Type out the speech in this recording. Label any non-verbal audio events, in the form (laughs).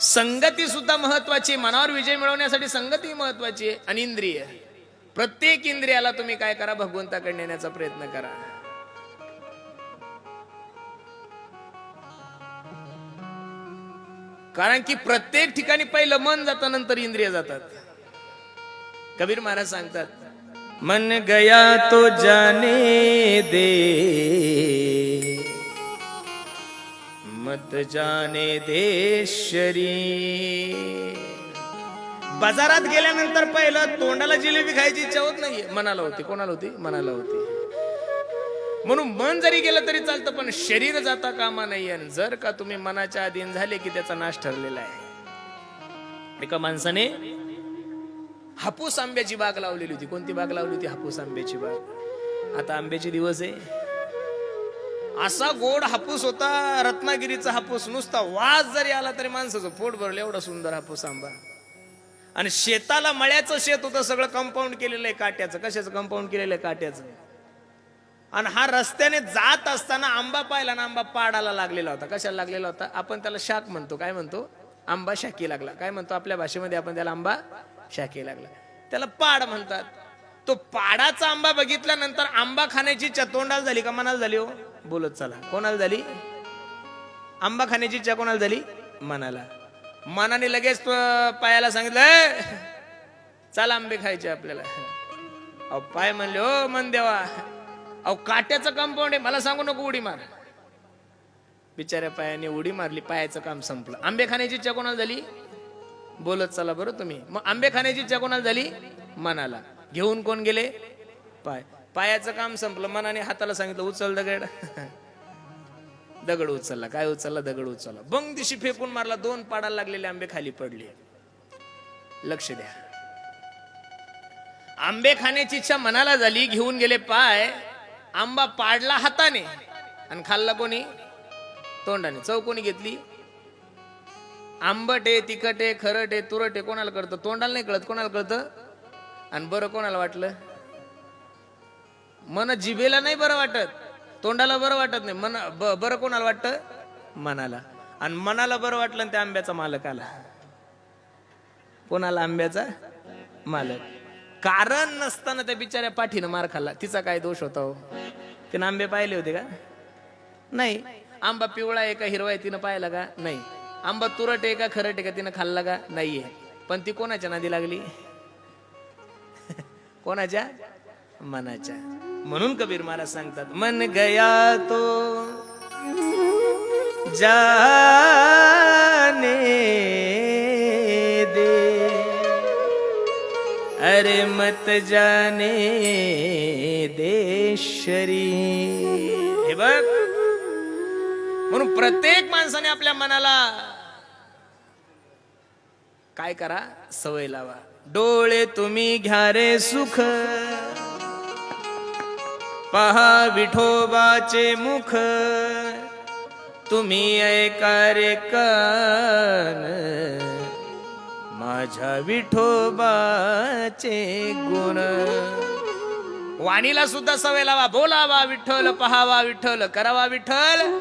संगती सुद्धा महत्वाची आहे. मनावर विजय मिळवण्यासाठी संगती महत्वाची आहे आणि इंद्रिय. प्रत्येक इंद्रियाला तुम्ही काय करा? भगवंताकडे नेण्याचा प्रयत्न करा. कारण की प्रत्येक ठिकाणी पहिलं मन जातं नंतर इंद्रिय जातात. कबीर महाराज सांगतात मन गया तो जाने दे. मत जाने दे शरी बाजारात गेल्यानंतर पहिलं तोंडाला जिलेबी खायची इच्छा होत नाही मनाला होती. कोणाला होती? मनाला होती. म्हणून मन जरी गेलं तरी चालतं पण शरीर जाता कामा नाही. आणि जर का तुम्ही मनाच्या अधीन झाले की त्याचा नाश ठरलेला आहे. एका माणसाने हापूस आंब्याची बाग लावलेली होती. कोणती बाग लावली होती? हापूस आंब्याची बाग. आता आंब्याचे दिवस आहे. असा गोड हापूस होता रत्नागिरीचा हापूस नुसता वास जरी आला तरी माणसाचं पोट भरलं एवढा सुंदर हापूस आंबा. आणि शेताला मळ्याचं शेत होतं सगळं कंपाऊंड केलेलं आहे काट्याचं. कशाचं कंपाऊंड केलेलं आहे काट्याचं? आणि हा रस्त्याने जात असताना आंबा पाहिला ना आंबा पाडाला लागलेला होता. कशाला लागलेला होता? आपण त्याला शाक म्हणतो. काय म्हणतो? आंबा शाकी लागला. काय म्हणतो? आपल्या भाषेमध्ये आपण त्याला आंबा शाकी लागला. त्याला पाड म्हणतात. तो पाडाचा आंबा बघितल्यानंतर आंबा खाण्याची इच्छा तोंडाला झाली का मनाला झाली हो? बोलत चला. कोणाला झाली? आंबा खाण्याची इच्छा कोणाला झाली? मनाला. मनाने लगेच पायाला सांगितलं चला आंबे खायचे आपल्याला. अहो पाय म्हणले हो मन देवा. अहो काट्याचं कंपाऊंड आहे मला सांगू नको उडी मार. बिचाऱ्या पायाने उडी मारली पायाचं काम संपलं. आंबे खाण्याची इच्छा कोणाला झाली? बोलत चला बरं तुम्ही. मग आंबे खाण्याची इच्छा कोणाला झाली? मनाला. घेऊन कोण गेले? पाय. पायाचं काम संपलं मनाने हाताला सांगितलं उचल दगड. (laughs) दगड उचलला. काय उचलला? दगड उचलला. बंग दिशी फेकून मारला दोन पाडाला लागलेले आंबे खाली पडले. लक्ष द्या. आंबे खाण्याची इच्छा मनाला झाली घेऊन गेले पाय आंबा पाडला हाताने. आणि खाल्ला कोणी? तोंडाने. चव कोणी घेतली? आंबट आहे तिखट आहे खरट आहे तुरट आहे कोणाला कळतं? तोंडाला नाही कळत. कोणाला कळतं? आणि बरं कोणाला वाटलं? मन जिभेला नाही बरं वाटत. तोंडाला बरं वाटत नाही. मन ब- बरं कोणाला वाटतं? मनाला. आणि मनाला बरं वाटलं आणि त्या आंब्याचा मालक आला. कोणाला? आंब्याचा मालक. कारण नसताना त्या बिचाऱ्या पाठीनं मार खाल्ला. तिचा काय दोष होता हो? तिनं आंबे पाहिले होते का? नाही. आंबा पिवळा आहे का हिरवा आहे तिनं पाहिला का? नाही. आंबा तुरट आहे का खरट आहे का तिनं खाल्ला का? नाहीये. पण ती कोणाच्या नादी लागली? (laughs) कोणाच्या? मनाच्या. म्हणून कबीर महाराज सांगतात मन गया तो जाने दे. अरे मत जाने दे शरीर। हे बघ म्हणून प्रत्येक माणसाने आपल्या मनाला काय करा? सवय लावा. डोळे तुम्ही घ्या रे सुख. पहा विठोबाचे मुख. तुम्ही ऐका रे कान माझ्या विठोबाचे गुण. वाणीला सुद्धा सवय लावा. बोलावा विठ्ठल पहावा विठ्ठल करावा विठ्ठल.